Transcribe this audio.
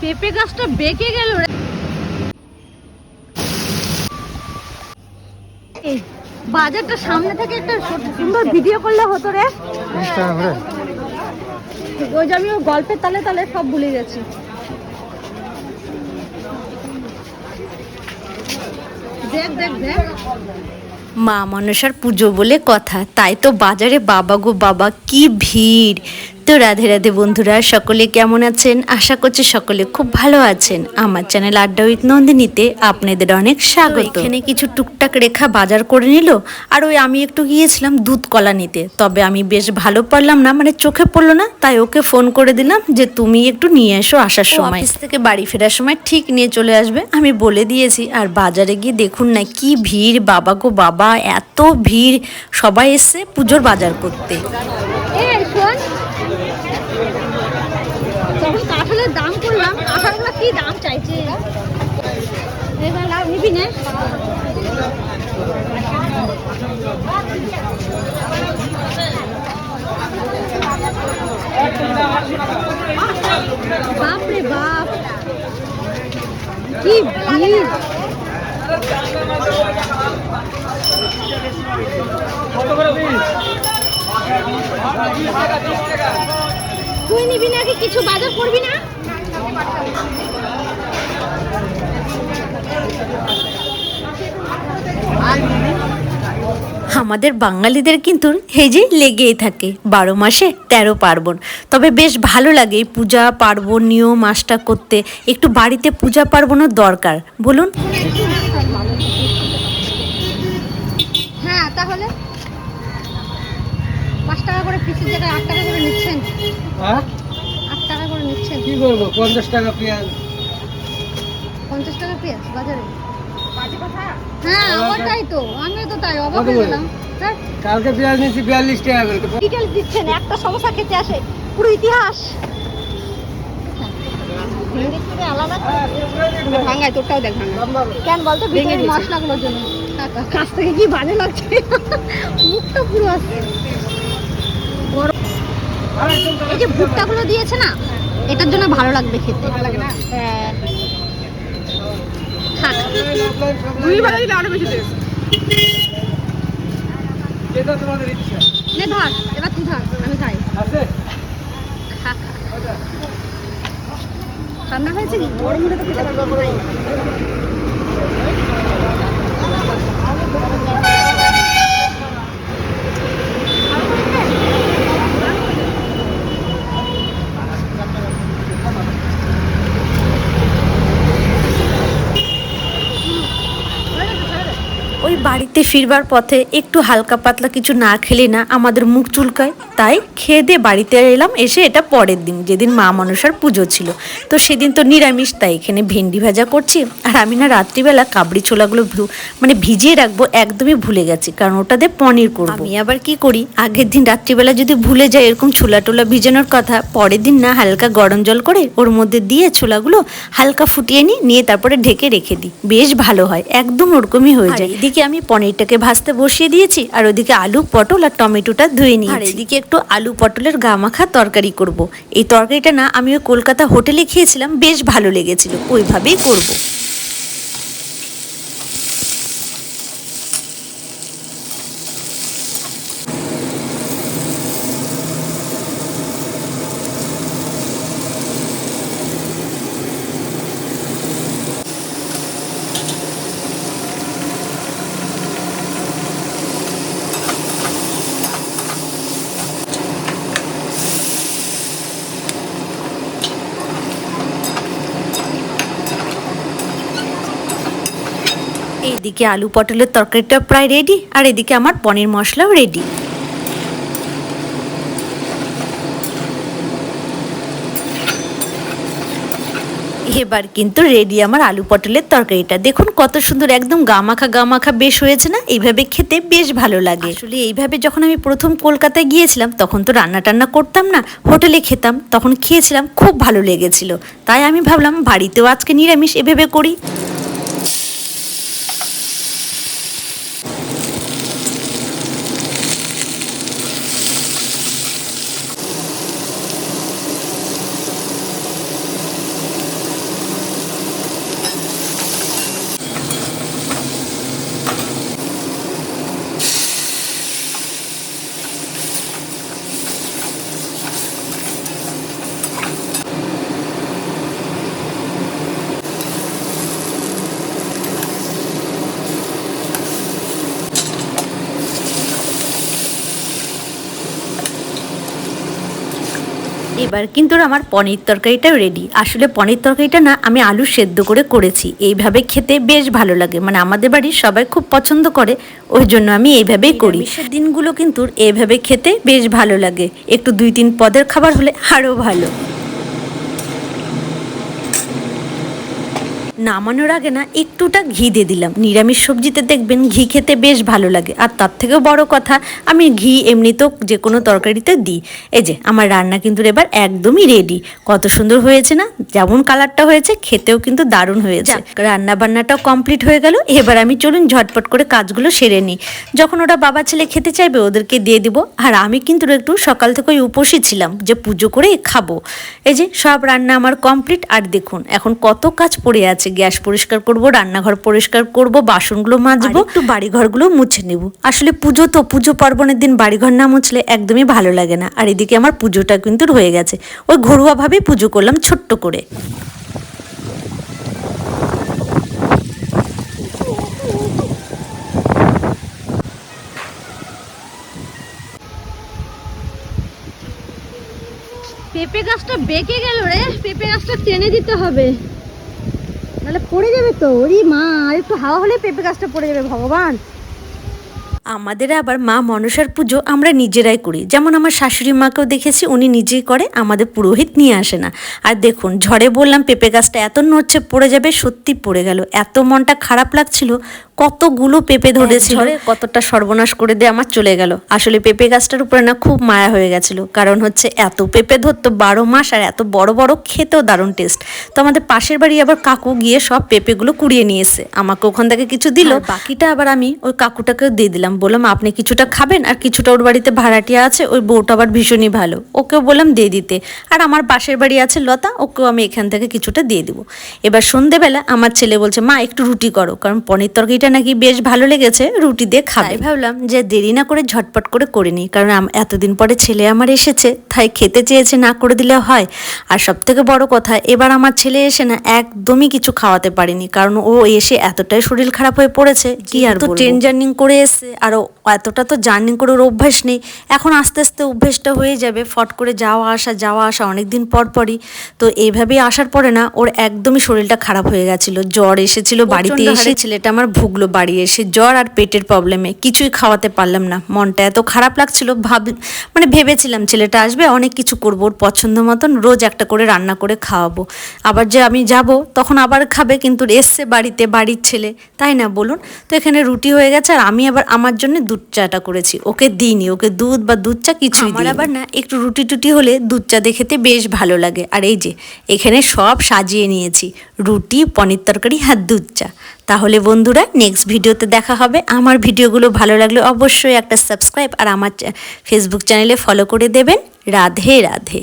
পেঁপে গাছটা বেঁকে গেল রে। বাজারটা সামনে থেকে একটা সুন্দর ভিডিও করলে হতো রে। ওই যে আমি ওই গল্পের তালে তালে সব ভুলে গেছি। দেখ দেখ দেখ। মা মনসার পুজো বলে কথা তাই তো বাজারে বাবা গো বাবা কি ভিড়। তো রাধে রাধে বন্ধুরা সকলে কেমন আছেন? আশা করছি সকলে খুব ভালো আছেন। আমার চ্যানেল আড্ডা উইথ নন্দিনীতে আপনাদের অনেক স্বাগত। এখানে কিছু টুকটাক রেখা বাজার করে নিল আর ওই আমি একটু গিয়েছিলাম দুধ কলা নিতে। তবে আমি বেশ ভালো পারলাম না মানে চোখে পড়ল না তাই ওকে ফোন করে দিলাম যে তুমি একটু নিয়ে এসো আসার সময়। অফিস থেকে বাড়ি ফেরার সময় ঠিক নিয়ে চলে আসবে আমি বলে দিয়েছি। আর বাজারে গিয়ে দেখুন না কি ভিড় বাবা গো বাবা এত ভিড়। সবাই এসছে পুজোর বাজার করতে। তখন কাঁঠালের দাম করলাম, কাঁঠালগুলো কি দাম চাইছে? এবার লাভ নিবি না। বাপ রে বাপ। কি ভিড়। তুই নিবি নাকি কিছু বাজার করবি না? আমাদের বাঙালিদের কিন্তু যে লেগেই থাকে বারো মাসে তেরো পার্বণ। তবে বেশ ভালো লাগে এই পূজা পার্বণ নিয়ম মাসটা করতে। একটু বাড়িতে পূজা পার্বণও দরকার। বলুন। হ্যাঁ তাহলে? পাঁচ টাকা করে পিসের জায়গায় আট টাকা করে নিচ্ছেন। হ্যাঁ? আট টাকা করে নিচ্ছেন। কি করব পঞ্চাশ টাকা পেঁয়াজ। পঞ্চাশ টাকা পেঁয়াজ বাজারে। হ্যাঁ আমারটাই তো। আমিও তো তাই অবাক হয়ে গেলাম। হ্যাঁ? কালকে পেঁয়াজ নিয়েছি বিয়াল্লিশ টাকা করে ডিটেলস দিচ্ছেন একটা সমস্যা খেতে আসে পুরো ইতিহাস। ভেঙে থেকে আলাদা ভাঙায়। তোরটাও দেখ ভাঙা কেন বলতো মশলাগুলোর জন্য। কাকা, কাছ থেকে কি বাজে লাগছে? মুখটা পুরো আসছে। এই যে ভুট্টাগুলো দিয়েছে না এটার জন্য ভালো লাগবে খেতে। ধর এবার তুই ধর আমি খাই। ঠান্ডা হয়েছে কি? গরম হলে তো খেতে বাড়িতে ফিরবার পথে একটু হালকা পাতলা কিছু না খেলে না আমাদের মুখ চুলকায়। তাই খেয়ে দিয়ে বাড়িতে এলাম এসে এটা পরের দিন যেদিন মা মনসার পুজো ছিল। তো সেদিন তো নিরামিষ তাই এখানে ভেন্ডি ভাজা করছি। আর আমি না রাত্রিবেলা কাবড়ি ছোলাগুলো মানে ভিজিয়ে রাখব একদমই ভুলে গেছি কারণ ওটাতে পনির করব। আমি আবার কি করি? আগের দিন রাত্রিবেলা যদি ভুলে যাই এরকম ছোলা টোলা ভিজানোর কথা পরের দিন না হালকা গরম জল করে ওর মধ্যে দিয়ে ছোলাগুলো হালকা ফুটিয়ে নিই নিয়ে তারপরে ঢেকে রেখে দিই। বেশ ভালো হয় একদম ওরকমই হয়ে যায়। এদিকে আমি পনিরটাকে ভাজতে বসিয়ে দিয়েছি, আর ওদিকে আলু, পটল আর টমেটোটা ধুয়ে নিই আর এদিকে একটু আলু, পটলের গামাখা তরকারি করব। এই তরকারিটা না, আমি ওই কলকাতা হোটেলে খেয়েছিলাম, বেশ ভালো লেগেছিল ওইভাবেই করব। এইদিকে আলু পটলের তরকারিটা প্রায় রেডি আর এদিকে আমার পনির মশলাও রেডি এবার কিন্তু রেডি আমার আলু পটলের তরকারিটা। দেখুন কত সুন্দর একদম গামাখা গামাখা বেশ হয়েছে না? এইভাবে খেতে বেশ ভালো লাগে। আসলে এইভাবে যখন আমি প্রথম কলকাতায় গিয়েছিলাম, তখন তো রান্না টান্না করতাম না, হোটেলে খেতাম, তখন খেয়েছিলাম, খুব ভালো লেগেছিল। তাই আমি ভাবলাম, বাড়িতেও আজকে নিরামিষ এভাবে করি। এবার কিন্তু আমার পনির তরকারিটাও রেডি আসলে পনির তরকারিটা না আমি আলু সেদ্ধ করে করেছি। এইভাবে খেতে বেশ ভালো লাগে। মানে আমাদের বাড়ির সবাই খুব পছন্দ করে ওই জন্য আমি এইভাবেই করি। দিনগুলো কিন্তু এইভাবে খেতে বেশ ভালো লাগে। একটু দুই তিন পদের খাবার হলে আরও ভালো। নামানোর আগে না একটুটা ঘি দিয়ে দিলাম। নিরামিষ সবজিতে দেখবেন ঘি খেতে বেশ ভালো লাগে। আর তার থেকেও বড় কথা আমি ঘি এমনিতেও যে কোনো তরকারিতে দিই। এই যে আমার রান্না কিন্তু এবার একদমই রেডি কত সুন্দর হয়েছে না? যেমন কালারটা হয়েছে খেতেও কিন্তু দারুণ হয়েছে। রান্না বান্নাটাও কমপ্লিট হয়ে গেল। এবার আমি চলুন ঝটপট করে কাজগুলো সেরে নিই। যখন ওরা বাবা ছেলে খেতে চাইবে ওদেরকে দিয়ে দিব। আর আমি কিন্তু একটু সকাল থেকে ওই উপসী ছিলাম যে পুজো করে খাব। এই যে সব রান্না আমার কমপ্লিট আর দেখুন এখন কত কাজ পড়ে আছে। গ্যাস পরিষ্কার করব রান্নাঘর পরিষ্কার করব বাসনগুলো মাজবো একটু বাড়িঘরগুলো মুছে নেব। আসলে পুজো তো পুজো পার্বণের দিন বাড়িঘর না মুছলে একদমই ভালো লাগে না। আর এদিকে আমার পুজোটা কিন্তু হয়ে গেছে। ওই ঘরোয়াভাবেই পুজো করলাম ছোট্ট করে। পেঁপে গাছটা বেঁকে গেল রে। পেঁপে গাছটা টেনে দিতে হবে। নাহলে পড়ে যাবে তো। ওরে মা, আর একটু হাওয়া হলে পেঁপে গাছটা পড়ে যাবে, ভগবান। আমাদের আবার মা মনসার পুজো আমরা নিজেরাই করি। যেমন আমার শাশুড়ি মাকেও দেখেছি উনি নিজেই করে আমাদের পুরোহিত নিয়ে আসে না। আর দেখুন ঝড়ে বললাম পেঁপে গাছটা এত নড়ছে পড়ে যাবে সত্যি পড়ে গেল। এত মনটা খারাপ লাগছিল কতগুলো পেঁপে ধরেছিল। ঝড়ে কতটা সর্বনাশ করে দিয়ে আমার চলে গেল। আসলে পেঁপে গাছটার উপরে না খুব মায়া হয়ে গেছিল। কারণ হচ্ছে এত পেঁপে ধরতো বারো মাস আর এত বড় বড় খেতেও দারুণ টেস্ট তো আমাদের পাশের বাড়ি আবার কাকু গিয়ে সব পেঁপেগুলো কুড়িয়ে নিয়ে এসে আমাকে ওখান থেকে কিছু দিল। বাকিটা আবার আমি ওই কাকুটাকেও দিয়ে দিলাম। বললাম আপনি কিছুটা খাবেন আর কিছুটা ওর বাড়িতে ভাড়াটিয়া আছে ওই বউটা আবার ভীষণই ভালো। ওকেও বললাম দিয়ে দিতে। আর আমার পাশের বাড়ি আছে লতা ওকেও আমি এখান থেকে কিছুটা দিয়ে দিব। এবার সন্ধেবেলা আমার ছেলে বলছে মা একটু রুটি করো। কারণ পনির তরকারিটা নাকি বেশ ভালো লেগেছে রুটি দিয়ে খাবে। ভাবলাম যে দেরি না করে ঝটপট করে করে নিই কারণ এতদিন পরে ছেলে আমার এসেছে তাই খেতে চেয়েছে না করে দিলে হয়। আর সব থেকে বড় কথা এবার আমার ছেলে এসে না একদমই কিছু খাওয়াতে পারেনি কারণ ও এসে এতটাই শরীর খারাপ হয়ে পড়েছে কি আর তো ট্রেন জার্নি করে এসে আর ও এতটা তো জার্নি করে ওর অভ্যাস নেই। এখন আস্তে আস্তে অভ্যেসটা হয়ে যাবে। ফট করে যাওয়া আসা যাওয়া আসা অনেক দিন পর পরই। তো এইভাবেই আসার পরে না ওর একদমই শরীরটা খারাপ হয়ে গেছিল। জ্বর এসেছিল বাড়িতে এসে ছেলেটা আমার ভুগলো বাড়ি এসে। জ্বর আর পেটের প্রবলেমে কিছুই খাওয়াতে পারলাম না। মনটা এত খারাপ লাগছিল ভাব মানে ভেবেছিলাম ছেলেটা আসবে অনেক কিছু করব। ওর পছন্দ মতন রোজ একটা করে রান্না করে খাওয়াবো। আবার যে আমি যাব তখন আবার খাবে কিন্তু এসছে বাড়িতে বাড়ির ছেলে। তাই না বলুন? তো এখানে রুটি হয়ে গেছে আর আমি আবার আমার জন্য দুধ চাটা করেছি। ওকে দিইনি ওকে দুধ বা দুধ চা কিছু আমার আবার না একটু রুটি টুটি হলে দুধ চা দিয়ে খেতে বেশ ভালো লাগে। আর এই যে এখানে সব সাজিয়ে নিয়েছি। রুটি পনির তরকারি আর দুধ চা তাহলে বন্ধুরা নেক্সট ভিডিওতে দেখা হবে। আমার ভিডিওগুলো ভালো লাগলে অবশ্যই একটা সাবস্ক্রাইব আর আমার ফেসবুক চ্যানেলে ফলো করে দেবেন। রাধে রাধে।